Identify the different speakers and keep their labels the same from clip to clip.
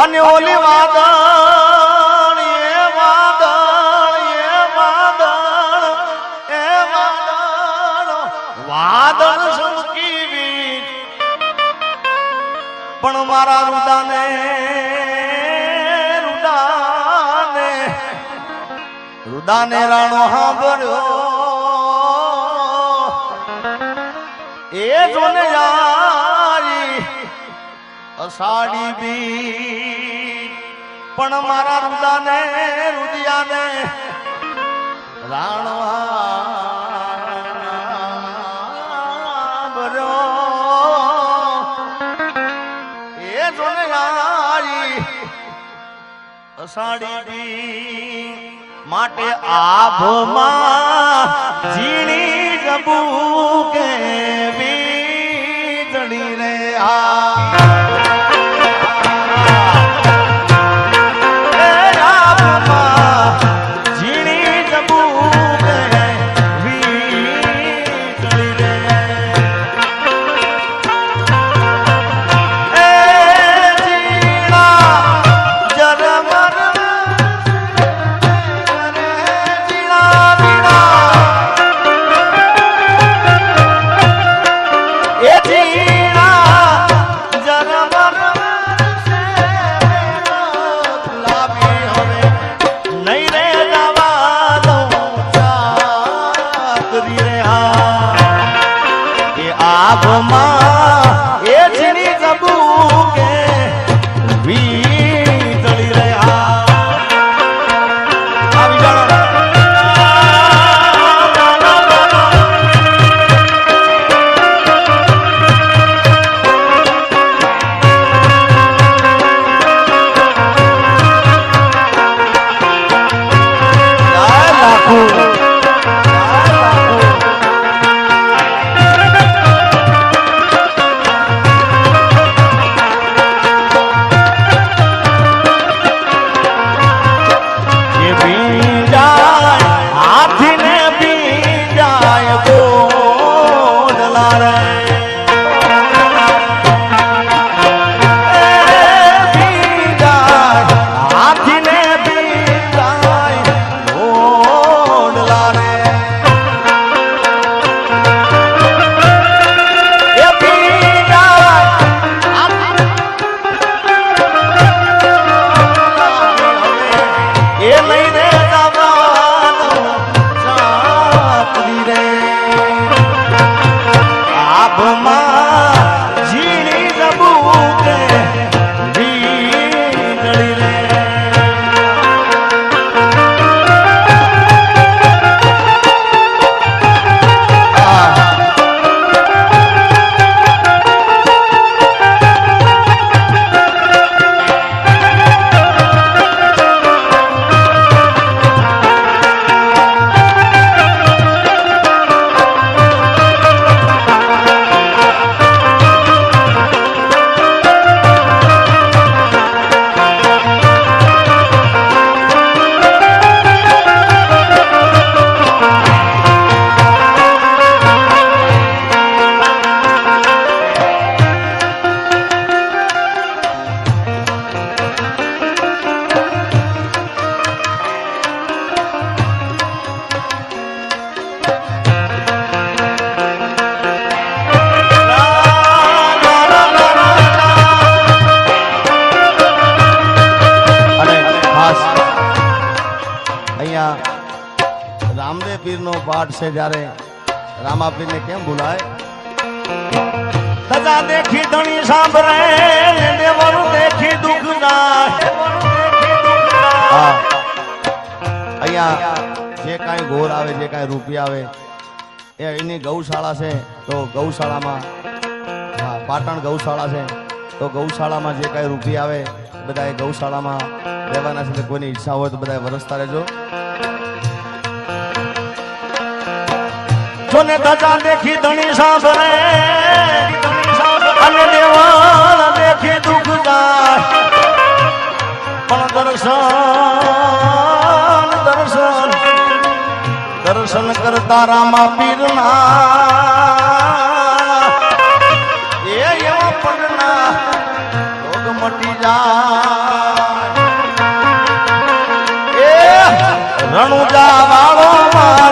Speaker 1: અને ઓલી વાદણ એ વાદણ એ વાદણ એ વાદળ. વાદળ સમકી પણ મારા રુદાને રુદાને રુદાને રાણો સાંભળ્યો. એ જોને યારી અષાઢી બી પણ મારા રુદાને, રુદિયાને રાણવા બરો એ જોને અષાઢી બી માટે આભમાં ઝીણી જબુ કે વીજળી રે આ આભમાં રામદેવ પીરનો પાઠ છે જ્યારે રામા પીરને કેમ ભૂલાય? સજા દેખી ધણી સાંભળે દેખી દુઃખ અહીંયા જે કાંઈ ઘોર આવે, જે કાંઈ રૂપિયા આવે, એ એની ગૌશાળા છે. તો ગૌશાળામાં, હા, પાટણ ગૌશાળા છે. તો ગૌશાળામાં જે કાંઈ રૂપિયા આવે બધા એ ગૌશાળામાં રહેવાના છે. કોઈની ઈચ્છા હોય તો બધા વરસતા રહેજો. ને ધજા દેખી ધણી સાંભળે. અને દેવાળ દેખી દુઃખ જાય. પણ દર્શન દર્શન દર્શન કરતા રામા પીરના. એ એવા પગના રોગ રણુજા વાળો માં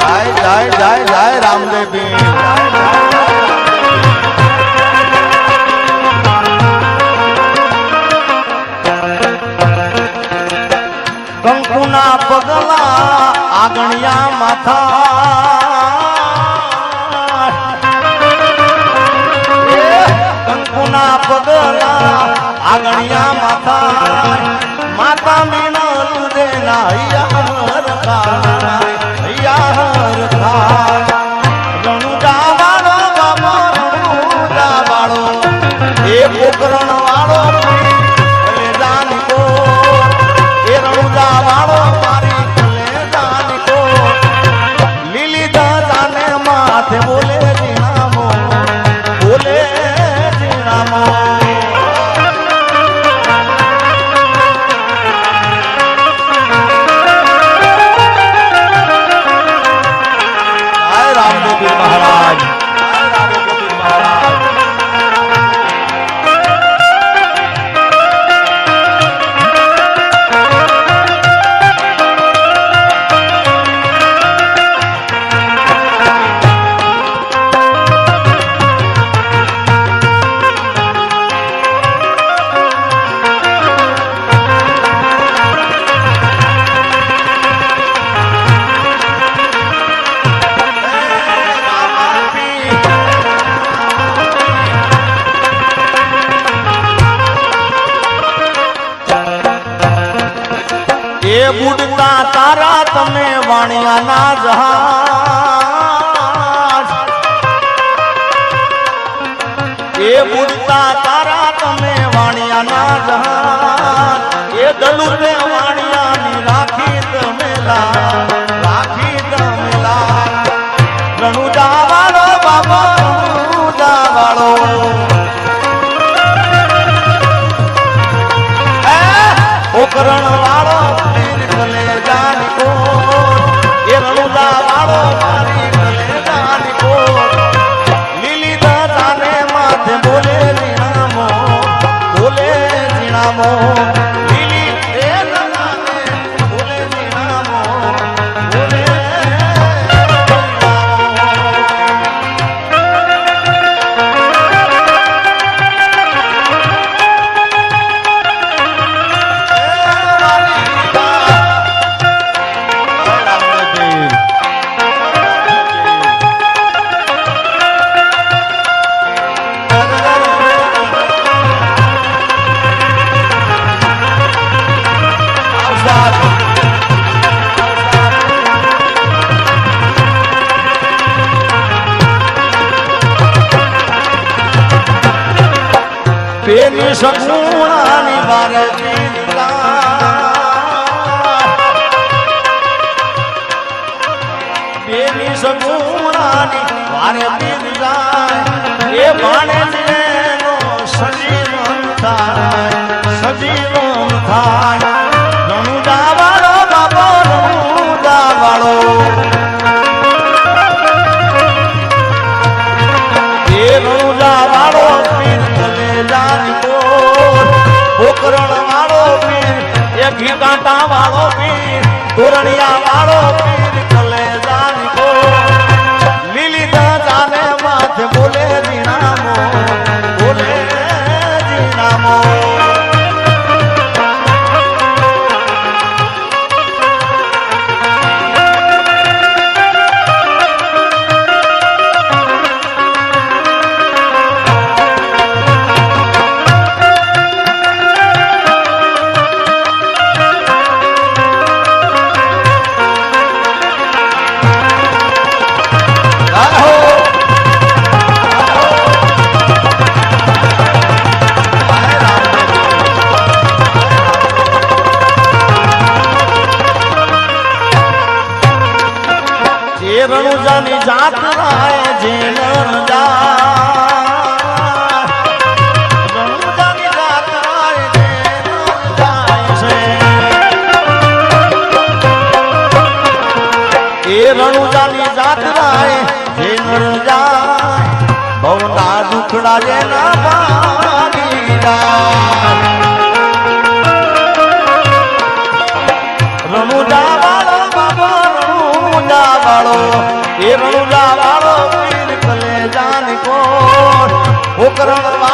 Speaker 1: જાય જાય જાય જાય રામદેવ કંકુના પગલા આગણિયા માથા. પગલા આગણિયા એ બુડતા તારા તમે વાણિયાના જહા એ બુડતા તારા તમે વાણિયાના જહા એ દલુને নামো। સગુણાની વારતી બેની સગુણાની વારતી એ ભાણે રણિયા વાળો રણુજાની જાત રાય જે. નરજા ら